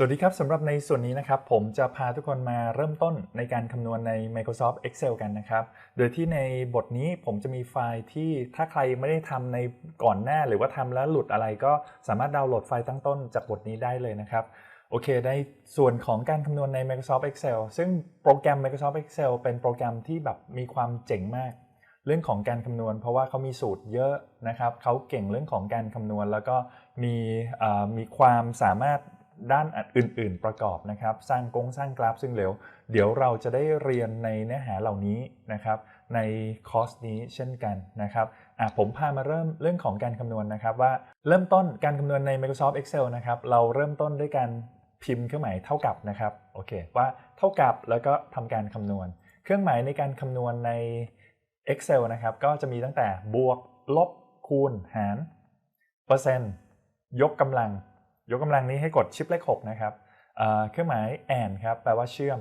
สวัสดีครับสำหรับในส่วนนี้นะครับผมจะพาทุกคนมาเริ่มต้นในการคำนวณใน Microsoft Excel กันนะครับ โดยที่ในบทนี้ผมจะมีไฟล์ที่ถ้าใครไม่ได้ทำในก่อนหน้าหรือว่าทำแล้วหลุดอะไรก็สามารถดาวน์โหลดไฟล์ตั้งต้นจากบทนี้ได้เลยนะครับ โอเค ในส่วนของการคำนวณใน Microsoft Excel ซึ่งโปรแกรม Microsoft Excel เป็นโปรแกรมที่แบบมีความเจ๋งมาก เรื่องของการคำนวณ เพราะว่าเขามีสูตรเยอะนะครับเขาเก่งเรื่องของการคำนวณ แล้วก็มีมีความสามารถ ด้านอื่น ๆ ประกอบนะครับ สร้างกงสร้างกราฟซึ่งเร็ว เดี๋ยวเราจะได้เรียนในเนื้อหาเหล่านี้นะครับในคอร์สนี้เช่นกันนะครับผมพามาเริ่มเรื่องของการคำนวณนะครับว่าเริ่มต้นการคำนวณใน Microsoft Excel นะครับเราเริ่มต้นด้วยการพิมพ์เครื่องหมายเท่ากับนะครับโอเคว่าเท่ากับแล้วก็ทำการคำนวณ เครื่องหมายในการคำนวณใน Excel นะครับก็จะมีตั้งแต่บวกลบคูณหารเปอร์เซ็นต์ยกกำลัง ยกกำลังนี้ให้กดชิปเลข6นะครับเครื่องหมาย and ครับแปลว่าเชื่อม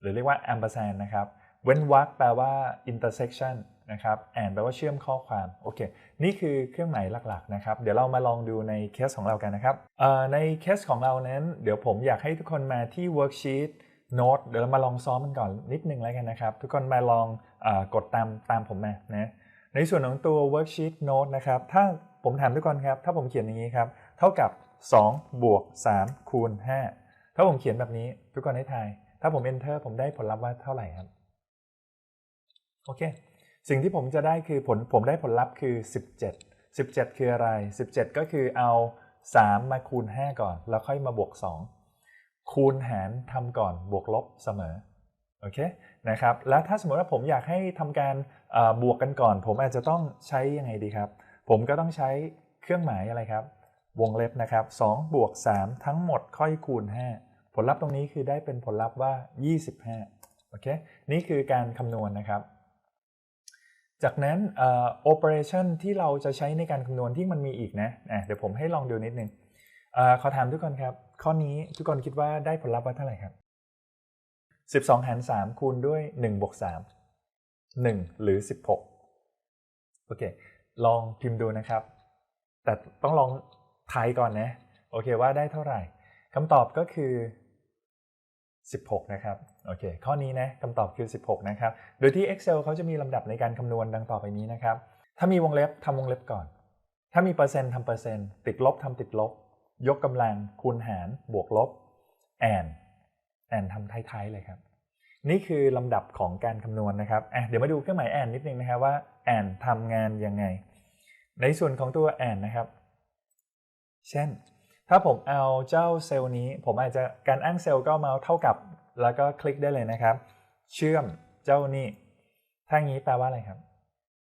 หรือเรียกว่า ampersand นะครับเว้นวรรคแปลว่า intersection นะครับ and แปลว่าเชื่อมข้อความโอเคนี่คือเครื่องหมายหลักๆนะครับเดี๋ยวเรามาลองดูในเคสของเรากันนะครับในเคสของเรานั้น เดี๋ยวผมอยากให้ทุกคนมาที่ worksheet note เดี๋ยวเรามาลองซ้อมมันก่อนนิดนึงแล้วกันนะครับ ทุกคนมาลองอกดตามตามผมมานะในส่วนของตัว worksheet note นะครับถ้าผมถามทุกคนครับ ถ้าผมเขียนอย่างนี้ครับ เท่ากับ 2 บวก 3 คูณ 5 ถ้าผมเขียนแบบนี้ทุกคนให้ทาย ถ้าผม enter ผมได้ผลลัพธ์ว่าเท่าไหร่ครับ โอเค สิ่งที่ผมจะได้คือผลผมได้ผลลัพธ์คือ 17 17 คืออะไร 17 ก็คือเอา 3 มาคูณ 5 ก่อน แล้วค่อยมาบวก 2 คูณหารทำก่อนบวกลบเสมอ โอเค นะครับ แล้วถ้าสมมติว่าผมอยากให้ทำการบวกกันก่อน ผมอาจจะต้องใช้ยังไงดีครับ ผมก็ต้องใช้เครื่องหมายอะไรครับ วงเล็บนะครับ2บวก3ทั้งหมดค่อยคูณ 5 ผลลัพธ์ตรงนี้คือได้เป็นผลลัพธ์ว่า 25 โอเค นี่คือการคำนวณนะครับ จากนั้นโอเปอเรชันที่เราจะใช้ในการคำนวณที่มันมีอีกนะะเดี๋ยวผมให้ลองดูนิดนึงอขอถามทุกคนครับ ข้อนี้ทุกคนคิดว่าได้ผลลัพธ์ว่าเท่าไหร่ครับ 12 หาร 3 คูณด้วย1บวก3 1 หรือ 16 โอเค ลองพิมพ์ดูนะครับ แต่ต้องลอง ทายก่อนนะ โอเคว่าได้เท่าไหร่คำตอบก็คือ 16 นะครับโอเคข้อนี้นะคำตอบคือ 16 นะครับ โดยที่ Excel เขาจะมีลำดับในการคำนวณดังต่อไปนี้นะครับ ถ้ามีวงเล็บทำวงเล็บก่อน ถ้ามีเปอร์เซ็นต์ทำเปอร์เซ็นต์ติดลบทำติดลบ ยกกำลังคูณหารบวกลบแอนแอนทำท้ายๆเลยครับ นี่คือลำดับของการคำนวณนะครับอะเดี๋ยวมาดูเครื่องหมายแอนนิดนึงนะครับว่าแอนทำงานยังไง ในส่วนของตัวแอนนะครับ เช่น ถ้าผมเอาเจ้าเซลล์นี้ ผมอาจจะการอ้างเซลล์ก็เมาส์เท่ากับ แล้วก็คลิกได้เลยนะครับ เชื่อมเจ้านี่ถ้างี้แปลว่าอะไรครับ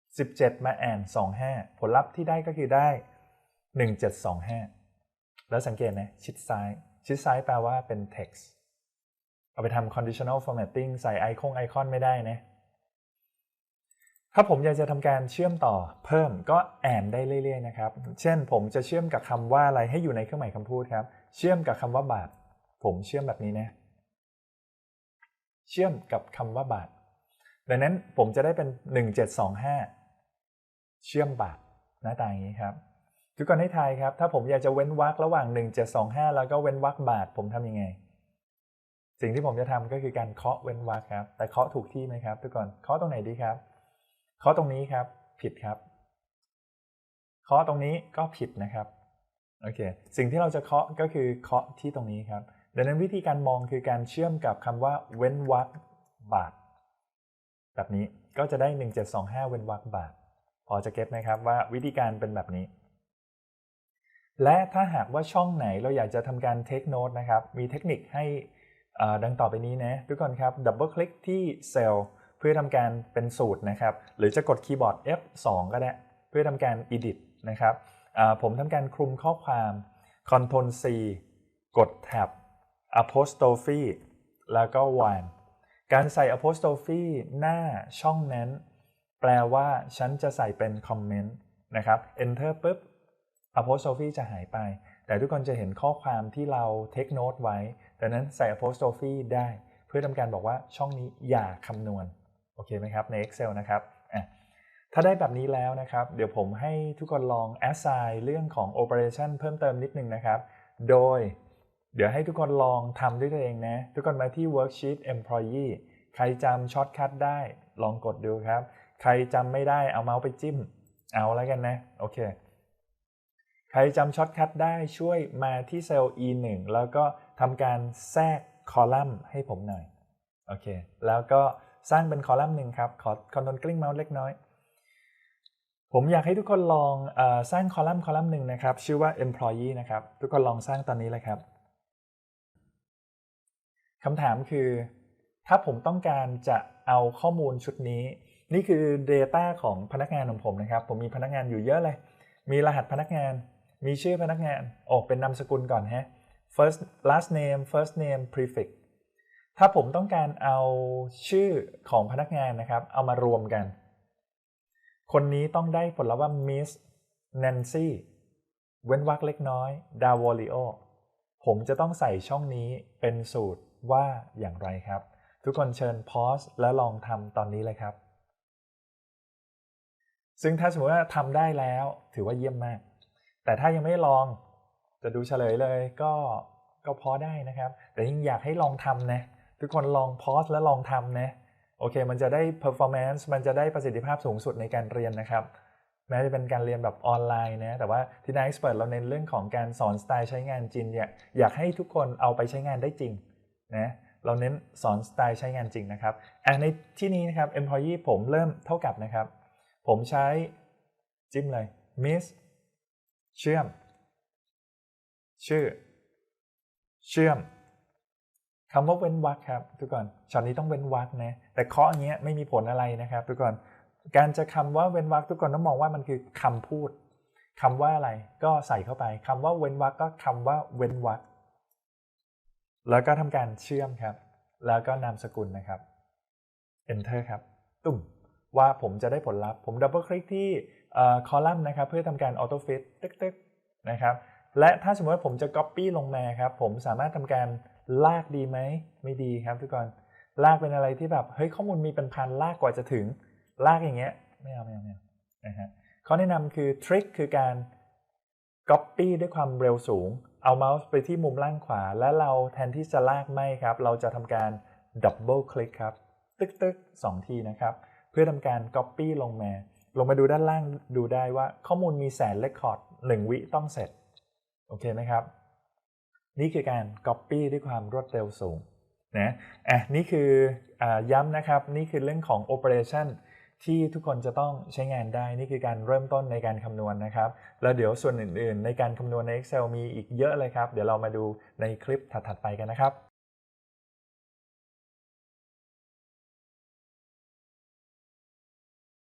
17 มาแอน25 ผลลัพธ์ที่ได้ก็คือได้ 1725 แล้วสังเกตนะ ชิดซ้าย ชิดซ้ายแปลว่าเป็น text เอาไปทำ conditional formatting ใส่ไอคอนไอคอนไม่ได้นะ ถ้าผมอยากจะทำการเชื่อมต่อเพิ่มก็แอนได้เรื่อยๆนะครับ เช่นผมจะเชื่อมกับคำว่าอะไรให้อยู่ในเครื่องหมายคำพูดครับ เชื่อมกับคำว่าบาท ผมเชื่อมแบบนี้นะ เชื่อมกับคำว่าบาท ดังนั้นผมจะได้เป็น 1725 เชื่อมบาทหน้าตาอย่างนี้ครับทุกคนให้ทายครับ ถ้าผมอยากจะเว้นวรรคระหว่าง 1725 แล้วก็เว้นวรรคบาท ผมทำยังไง สิ่งที่ผมจะทำก็คือการเคาะเว้นวรรคครับ แต่เคาะถูกที่ไหมครับ ทุกคนเคาะตรงไหนดีครับ ข้อตรงนี้ครับผิดครับ ข้อตรงนี้ก็ผิดนะครับโอเคสิ่งที่เราจะเคาะก็คือเคาะที่ตรงนี้ครับดังนั้นวิธีการมองคือการเชื่อมกับคำว่าเว้นวรรคบาท แบบนี้ก็จะได้ 1725 เว้นวรรคบาท พอจะเก็ตไหมครับว่าวิธีการเป็นแบบนี้ และถ้าหากว่าช่องไหนเราอยากจะทำการเทคโนตนะครับ มีเทคนิคให้ดังต่อไปนี้นะทุกคนครับดับเบิลคลิกที่เซลล์ พื่อทำการเป็นสูตรนะครับ หรือจะกดคีย์บอร์ด F2 ก็ได้ เพื่อทำการ edit นะครับผมทำการคลุมข้อความ Ctrl C กด Tab apostrophe แล้วก็ one การใส่ apostrophe หน้าช่องนั้น แปลว่าฉันจะใส่เป็นคอมเมนต์นะครับ enter ปุ๊บ apostrophe จะหายไป แต่ทุกคนจะเห็นข้อความที่เรา take note ไว้ดังนั้นใส่ apostrophe ได้ เพื่อทำการบอกว่าช่องนี้อย่าคำนวณ โอเคไหมครับใน Excel นะครับถ้าได้แบบนี้แล้วนะครับ เดี๋ยวผมให้ทุกคนลอง assign เรื่องของ operation เพิ่มเติมนิดนึงนะครับ โดย เดี๋ยวให้ทุกคนลองทำด้วยตัวเองนะ ทุกคนมาที่ worksheet employee ใครจำช็อตคัทได้ ลองกดดูครับ ใครจำไม่ได้เอาเมาส์ไปจิ้ม เอาแล้วกันนะ โอเค ใครจำช็อตคัทได้ช่วยมาที่เซลล์ E1 แล้วก็ทำการแทรกคอลัมน์ให้ผมหน่อย โอเค แล้วก็ สร้างเป็นคอลัมน์หนึ่งครับ ขอคอนโทรลกลิ้งเมาส์เล็กน้อย ผมอยากให้ทุกคนลองอสร้างคอลัมน์คอลัมน์หนึ่งนะครับ ชื่อว่า employee นะครับ ทุกคนลองสร้างตอนนี้เลยครับคำถามคือ ถ้าผมต้องการจะเอาข้อมูลชุดนี้ นี่คือ Data ของพนักงานของผมนะครับ ผมมีพนักงานอยู่เยอะเลย มีรหัสพนักงาน มีชื่อพนักงาน โอ้เป็นนามสกุลก่อนฮะ first last name first name prefix ถ้าผมต้องการเอาชื่อของพนักงานนะครับ เอามารวมกัน คนนี้ต้องได้ผลลัพธ์ว่า Miss Nancy เว้นวรรคเล็กน้อย d a v o l i o ผมจะต้องใส่ช่องนี้เป็นสูตรว่าอย่างไรครับ ทุกคนเชิญพอสแล้วลองทำตอนนี้เลยครับ ซึ่งถ้าสมมติว่าทำได้แล้วถือว่าเยี่ยมมาก แต่ถ้ายังไม่ลองจะดูเฉลยเลยก็ก็พอได้นะครับ แต่ยิ่งอยากให้ลองทำนะ ทุกคนลองพอสแล้วลองทำนะโอเค มันจะได้ performance มันจะได้ประสิทธิภาพสูงสุดในการเรียนนะครับ แม้จะเป็นการเรียนแบบออนไลน์นะแต่ว่าที่นาย Expert เพรสเราเน้นเรื่องของการสอนสไตล์ใช้งานจริงเนี่ยอยากให้ทุกคนเอาไปใช้งานได้จริงนะเราเน้นสอนสไตล์ใช้งานจริงนะครับอะในที่นี้นะครับ employee ผมเริ่มเท่ากับนะครับ ผมใช้จิ้มเลย miss เชื่อม ชื่อ เชื่อม คำว่าเว้นวรรคครับทุกคนช็อตนี้ต้องเว้นวรรคนะแต่เคาะอย่างเงี้ยไม่มีผลอะไรนะครับ ทุกคนการจะคำว่าเว้นวรรคทุกคนต้องมองว่ามันคือคำพูดคำว่าอะไรก็ใส่เข้าไปคำว่าเว้นวรรคก็คำว่าเว้นวรรคแล้วก็ทำการเชื่อมครับ แล้วก็นามสกุลนะครับ enter ครับ ตุ่มว่าผมจะได้ผลลัพธ์ผมดับเบิลคลิกที่คอลัมน์นะครับ เพื่อทำการออโต้ฟิตตึ๊กๆนะครับ และถ้าสมมติว่าผมจะ Copy ลงมาครับ ผมสามารถทำการ ลากดีไหมไม่ดีครับทุกคนลากเป็นอะไรที่แบบเฮ้ยข้อมูลมีเป็นพันลากกว่าจะถึง ลากอย่างเงี้ยไม่เอาไม่เอาไม่เอานะฮะข้อแนะนำคือทริคคือการ Copy ด้วยความเร็วสูง เอาเมาส์ไปที่มุมล่างขวา และเราแทนที่จะลากไม่ครับ เราจะทำการ Double Click ครับ ตึกตึกสองทีนะครับ เพื่อทำการ Copy ลงมา ลงมาดูด้านล่างดูได้ว่าข้อมูลมีแสนเรคคอร์ดหนึ่งวิต้องเสร็จ โอเคไหมครับ นี่คือการ Copy ด้วยความรวดเร็วสูงนะอะนี่คืออย้ำนะครับ นี่คือเรื่องของ Operation ที่ทุกคนจะต้องใช้งานได้นี่คือการเริ่มต้นในการคำนวณนะครับ แล้วเดี๋ยวส่วนอื่นๆ ในการคำนวณใน Excel มีอีกเยอะเลยครับ เดี๋ยวเรามาดูในคลิปถัดๆไปกันนะครับ